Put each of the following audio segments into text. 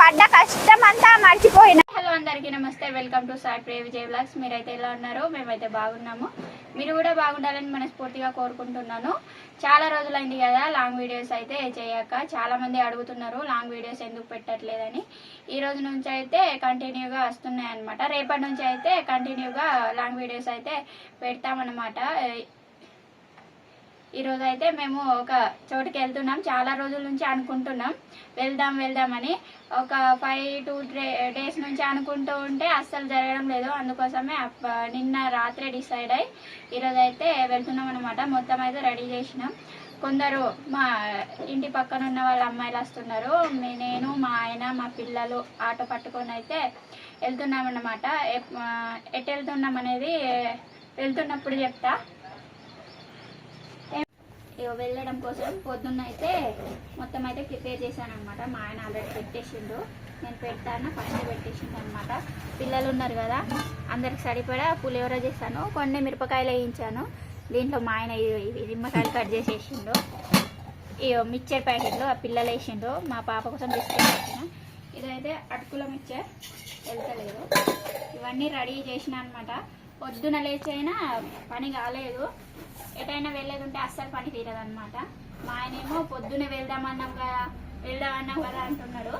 పడ్డ కష్టం అంతా మర్చిపోయిన. హలో అందరికీ నమస్తే వెల్కమ్ టు సాయి ప్రే విజయ్ బ్లాగ్స్ మీరైతే ఎలా ఉన్నారు మేమైతే బాగున్నాము. మీరు కూడా బాగుండాలని మనస్ఫూర్తిగా కోరుకుంటున్నాను. చాలా రోజులైంది కదా లాంగ్ వీడియోస్ అయితే చేయక చాలా మంది అడుగుతున్నారు లాంగ్ వీడియోస్ ఎందుకు పెట్టట్లేదని. ఈ రోజు నుంచి అయితే కంటిన్యూగా వస్తున్నాయి అనమాట రేపటి నుంచి అయితే కంటిన్యూగా లాంగ్ వీడియోస్ అయితే పెడతామన్నమాట. ఈరోజు అయితే మేము ఒక చోటుకి వెళ్తున్నాం. చాలా రోజుల నుంచి అనుకుంటున్నాం. వెళ్దాం వెళ్దామని ఒక ఫైవ్ టూ డేస్ నుంచి అనుకుంటూ ఉంటే అస్సలు జరగడం లేదు. అందుకోసమే అప్ప- నిన్న రాత్రే డిసైడ్ అయ్యి ఈరోజు అయితే వెళ్తున్నాం అనమాట మొత్తం అయితే రెడీ చేసినాం. కొందరు మా ఇంటి పక్కన ఉన్న వాళ్ళ అమ్మాయిలు వస్తున్నారు. నేను మా ఆయన మా పిల్లలు ఆటో పట్టుకొని అయితే వెళ్తున్నాం ఎట్ వెళ్తున్నాం అనేది వెళ్తున్నప్పుడు చెప్తా. వెళ్ళడం కోసం పొద్దున్న అయితే మొత్తం అయితే ప్రిపేర్ చేశాను అనమాట మా ఆయన ఆల్రెడీ పెట్టేసిండు. నేను పెడతాను ఫస్ట్ పెట్టేసిండు అనమాట పిల్లలు ఉన్నారు కదా అందరికి సరిపడా పులిహోర చేశాను. కొన్ని మిరపకాయలు వేయించాను. దీంట్లో మా ఆయన నిమ్మకాయలు కట్ చేసేసిండు. ఇగో మిక్చర్ ప్యాకెట్లు ఆ పిల్లలు వేసిండు. మా పాప కోసం బిస్కెట్ వేసిన ఇదైతే అటుకుల మిక్చర్. వెళ్తలేదు. ఇవన్నీ రెడీ చేసిన అనమాట పొద్దున లేచైనా పని కాలేదు. ఎటైనా వెళ్ళేది ఉంటే అస్సలు పని తీరదు అనమాట మా ఆయనేమో పొద్దునే వెళ్దామన్నాం కదా వెళ్దామన్నాం కదా అంటున్నాడు.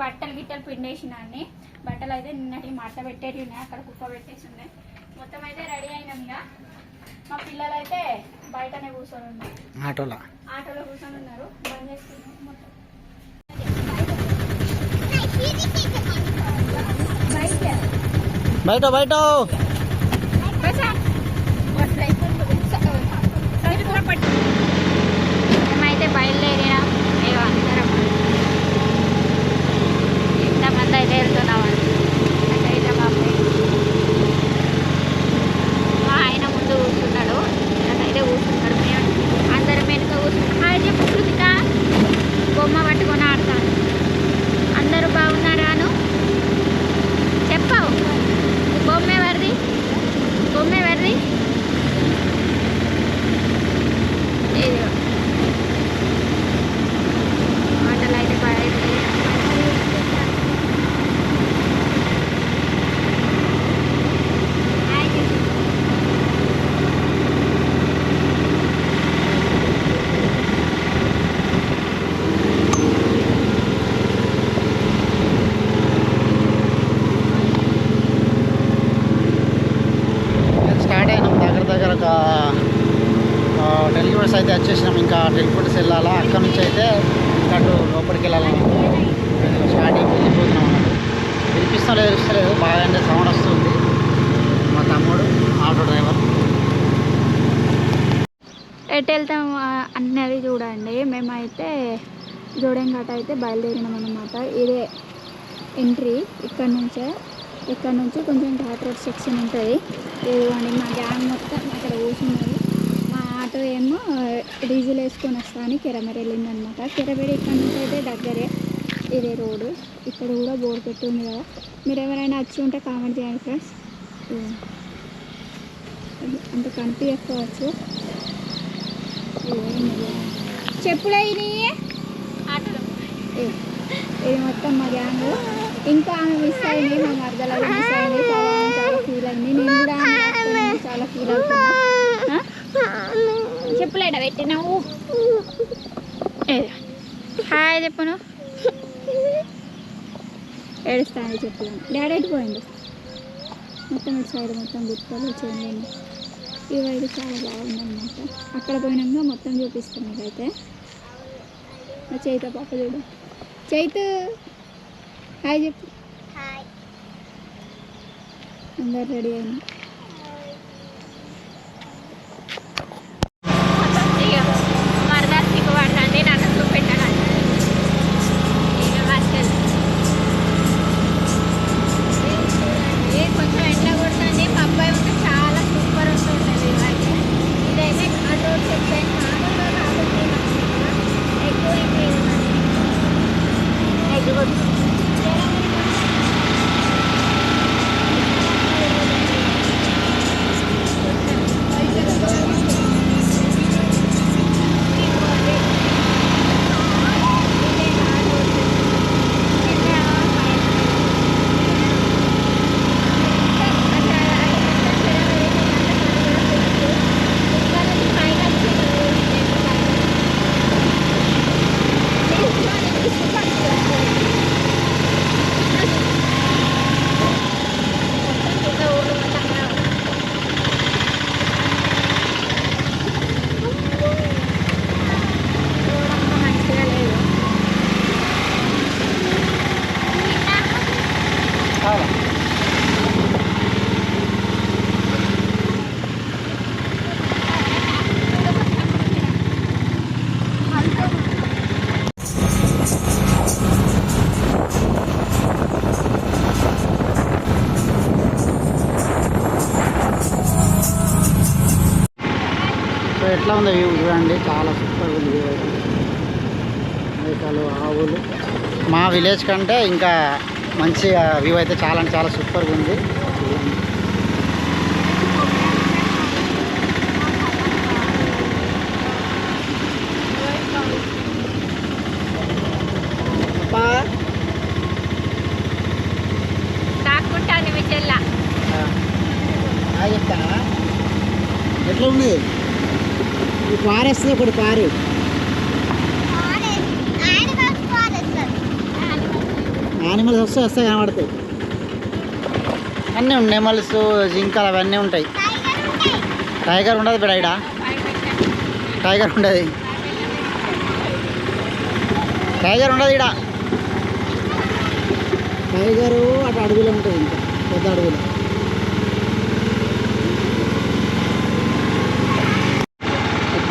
బట్టలు గిట్టలు పిండేసిన అన్ని. బట్టలు అయితే నిన్నటి మడత పెట్టేటి ఉన్నాయి అక్కడ కుక్క పెట్టేసి ఉన్నాయి. మొత్తం అయితే రెడీ అయినాం ఇక మా పిల్లలు అయితే బయటనే కూర్చొని ఉన్నారు. ఆటోలో? ఆటోలో కూర్చొని ఉన్నారు. బంద్ చేసుకున్నాం మొత్తం. బయట బయట మేమైతే బయలుదేరినాం అయ్యో అందరం ఎంతమంది అయితే వెళ్తున్నామని నాకైతే మా friends. మా ఆయన ముందు కూర్చున్నాడు నాకైతే కూర్చున్నాడు మేము అందరం వెనుక కూర్చున్నాం హాయ్ చెప్పు కృతిక బొమ్మ పట్టుకొని ఆడతాను అందరూ బాగున్నారాను చెప్పావు బొమ్మ ఎవరిది బొమ్మ ఎవరిది ఇదిగో ఆటలు అయితే పడైపోయాయి స్టార్ట్ అయినాం దగ్గర దగ్గర ఒక టెలిఫోన్స్ అయితే వచ్చేసినాం ఇంకా టెలిఫోన్స్ వెళ్ళాలా అక్కడ నుంచి అయితే అటు లోపలికి వెళ్ళాలని స్టార్టింగ్ వెళ్ళిపోతున్నాం. అన్నమాట పిలిపిస్తాం లేదు ఇస్తలేదు బాగా అంటే సౌండ్ వస్తుంది. మా తమ్ముడు ఆటో డ్రైవర్. ఎటు వెళ్తాం అన్నది చూడండి. మేమైతే జోడెంఘాట అయితే బయలుదేరినాం అనమాట ఇదే ఎంట్రీ. ఇక్కడ నుంచే ఇక్కడ నుంచి కొంచెం ఘాట్ రోడ్ సెక్షన్ ఉంటుంది. ఇదిగోండి మా గ్యాంగ్ మొత్తం అక్కడ కూర్చున్నది ఆటో ఏమో డీజిల్ వేసుకొని వస్తా అని కెరమెర వెళ్ళిందనమాట. కెరమెర ఇక్కడ నుంచి అయితే దగ్గరే. ఇదే రోడ్డు ఇక్కడ కూడా బోర్డు పెట్టింది కదా. మీరు ఎవరైనా వచ్చి ఉంటే కామెంట్ చేయండి ఫ్రెండ్స్. అంత కనిపించకపోవచ్చు చెప్పులే ఇది. ఇది మొత్తం మా గ్యాంగ్. ఇంకా ఆమె మిస్ అయింది. మా మరదల మిస్ అయింది. చాలా ఫీల్ అయింది. నేను కూడా చాలా ఫీల్ అవుతున్నా చెప్పులేట పెట్టినావు? ఏది? హాయ్ చెప్పను. ఏడుస్తాను చెప్పులను డాడీ ఎటు పోయిండు? మొత్తం ఇటు సైడ్ మొత్తం గుర్తులు చేయండి ఈ వైపు చాలా బాగుందన్నమాట అక్కడ పోయినాక మొత్తం చూపిస్తాను మీకైతే మా చైత పాప చూడు. చైతు హాయ్ చెప్పు. అందరు రెడీ అయినా. ఎట్లా ఉందో వ్యూ చూడండి. చాలా సూపర్ ఉంది వ్యూ అయితే. మేకలు ఆవులు. మా విలేజ్ కంటే ఇంకా మంచిగా వ్యూ అయితే చాలా అంటే చాలా సూపర్గా ఉంది. ఎట్లా ఉంది? పారేస్తుంది ఒకటి పారు. యానిమల్స్ వస్తే వస్తే కనబడతాయి. అన్నీ ఉన్నాయి నెమల్స్ జింకలు అవన్నీ ఉంటాయి. టైగర్ ఉండదు బిడ ఈడ? టైగర్ ఉండదు. టైగర్ ఉండదు ఈడ? టైగరు అటు అడవిలో ఉంటుంది ఇంకా పెద్ద అడవిలో.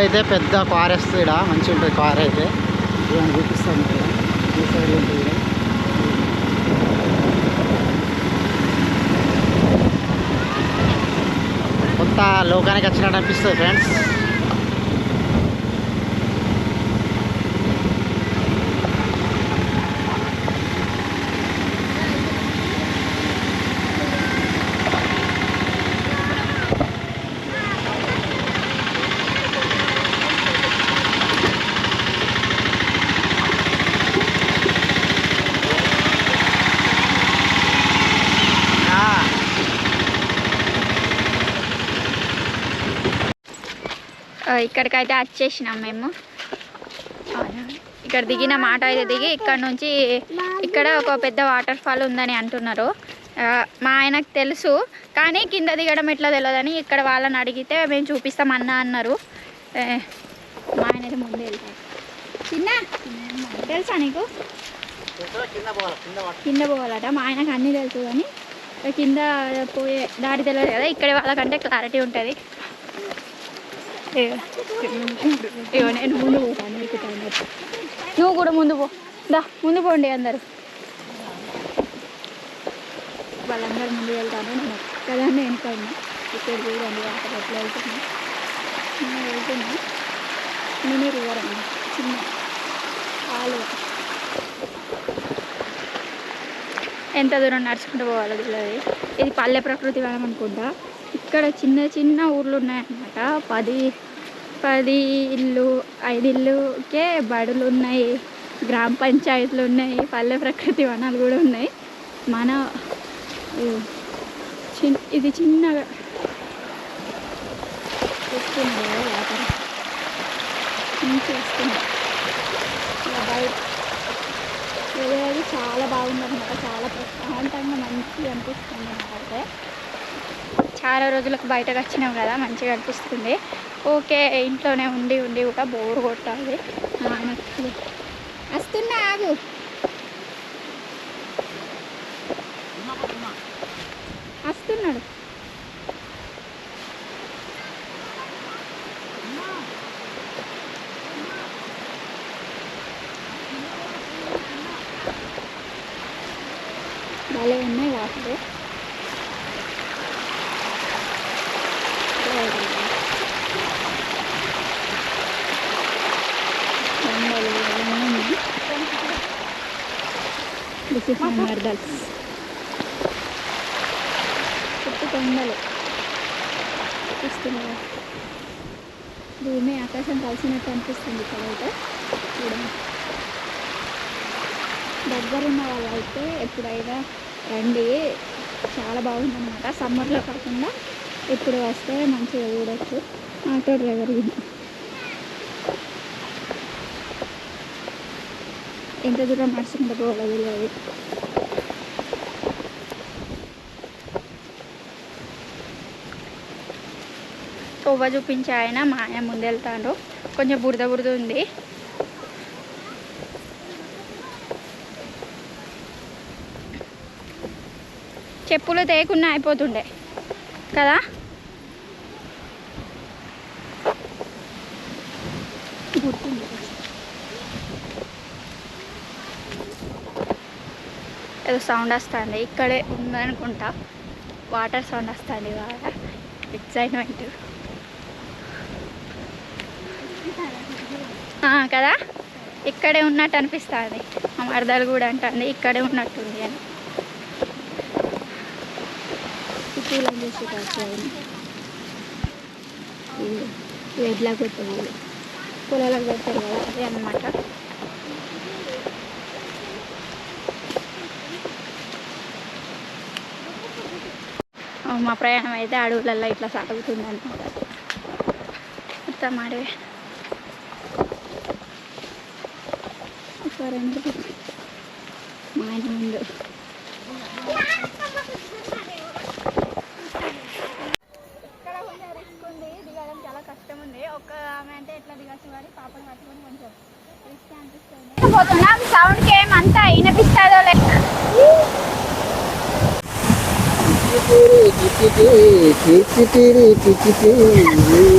ఇప్పుడైతే పెద్ద కార్ వస్తుంది ఇక్కడ మంచిగా ఉంటుంది కార్ అయితే. ఇవన్నీ చూపిస్తాను ఇక్కడ ఈ సైడ్ ఉంటుంది. కొత్త లోకానికి వచ్చినట్టు అనిపిస్తుంది ఫ్రెండ్స్. ఇక్కడికైతే వచ్చేసినాం మేము. అవునా. ఇక్కడ దిగిన మాట అయితే దిగి ఇక్కడ నుంచి ఇక్కడ ఒక పెద్ద వాటర్ ఫాల్ ఉందని అంటున్నారు. మా ఆయనకు తెలుసు కానీ కింద దిగడం ఎట్లా తెలియదని ఇక్కడ వాళ్ళని అడిగితే మేము చూపిస్తాం అన్న అన్నారు. మా ఆయన అయితే ముందే వెళ్తారు చిన్న తెలుసా నీకు? కింద కింద పోవాలట మా ఆయనకు అన్నీ తెలుసు కానీ కింద పోయే దారి తెలియదు కదా ఇక్కడ వాళ్ళకంటే క్లారిటీ ఉంటుంది. ఇగో నేను ముందు పోతాను నువ్వు కూడా ముందు పో. దా ముందు పోండి అందరు. వాళ్ళందరూ ముందు వెళ్తాను నేను ఒక్కదాన్ని వెనుకన్నా ఇక్కడ చూడండి వాటర్ ఎట్లా వెళ్తున్నా. నేను వెళ్తున్నా. మినీ రివర్ చిన్న ఆలు ఎంత దూరం నడుచుకుంటూ పోవాలి ఇది పల్లె ప్రకృతి వనం అనుకుంటా. ఇక్కడ చిన్న చిన్న ఊర్లు ఉన్నాయన్నమాట పది పది ఇల్లు ఐదు ఇల్లుకే బడులు ఉన్నాయి గ్రామ పంచాయతీలు ఉన్నాయి పల్లె ప్రకృతి వనాలు కూడా ఉన్నాయి. మన చిన్ ఇది చిన్నగా వస్తుంది వాటర్ నుంచి వస్తుంది బయట చాలా బాగుందన్నమాట. చాలా ప్రశాంతంగా మంచిగా అనిపిస్తుంది నాకైతే చాలా రోజులకు బయటకు వచ్చినాం కదా మంచిగా అనిపిస్తుంది. ఓకే ఇంట్లోనే ఉండి ఉండి కూడా బోర్ కొట్టాలి. వస్తున్నా ఆగు. వస్తున్నాడు భలే ఉన్నాయి వాటర్ కొండలు అవన్నీ ఉన్నాయి దిస్ చుట్టూ కొండలు చూస్తున్నారా భూమి ఆకాశం కలిసినట్టు అనిపిస్తుంది ఇక్కడైతే చూడండి. దగ్గరున్న వాళ్ళైతే ఎప్పుడైనా రండి చాలా బాగుందన్నమాట సమ్మర్లో కాకుండా ఇప్పుడు వస్తే మంచిగా చూడొచ్చు ఆటో డ్రైవర్ ఇది ఎంత దూరం నడుచుకుంటూ పోవాలో కొవ్వ చూపించే ఆయన మా ఆయన ముందెళ్తాడు కొంచెం బురద బురద ఉంది చెప్పులు తేకుండా అయిపోతుండే కదా గుర్తుంది ఏదో సౌండ్ వస్తుంది. ఇక్కడే ఉందనుకుంటా. వాటర్ సౌండ్ వస్తుంది బాగా ఎక్సైట్మెంట్ ఆ, కదా? ఇక్కడే ఉన్నట్టు అనిపిస్తుంది. మా మరదలు కూడా అంటుంది ఇక్కడే ఉన్నట్టుంది అని. పూలను చూసి ఎడ్లా కొట్టేవాళ్ళు పొలాలకు పెడతారు కదా అదే అనమాట మా ప్రయాణం అయితే అడవులలో ఇట్లా సాగుతుంది అనమాట మొత్తం అడవి ఒక రెండు. మా ఇంటి ముందు ఇక్కడ కొంచెం రిస్క్ ఉంది దిగడం చాలా కష్టం ఉంది ఒక ఆమె అంటే ఎట్లా దిగచ్చు కానీ పాపలు పట్టుకొని కొంచెం రిస్క్ అనిపిస్తుంది పోతున్నాం సౌండ్కి ఏమంతా వినిపిస్తుందో లేదు టిటిటి, టిటిటి, టిటిటి,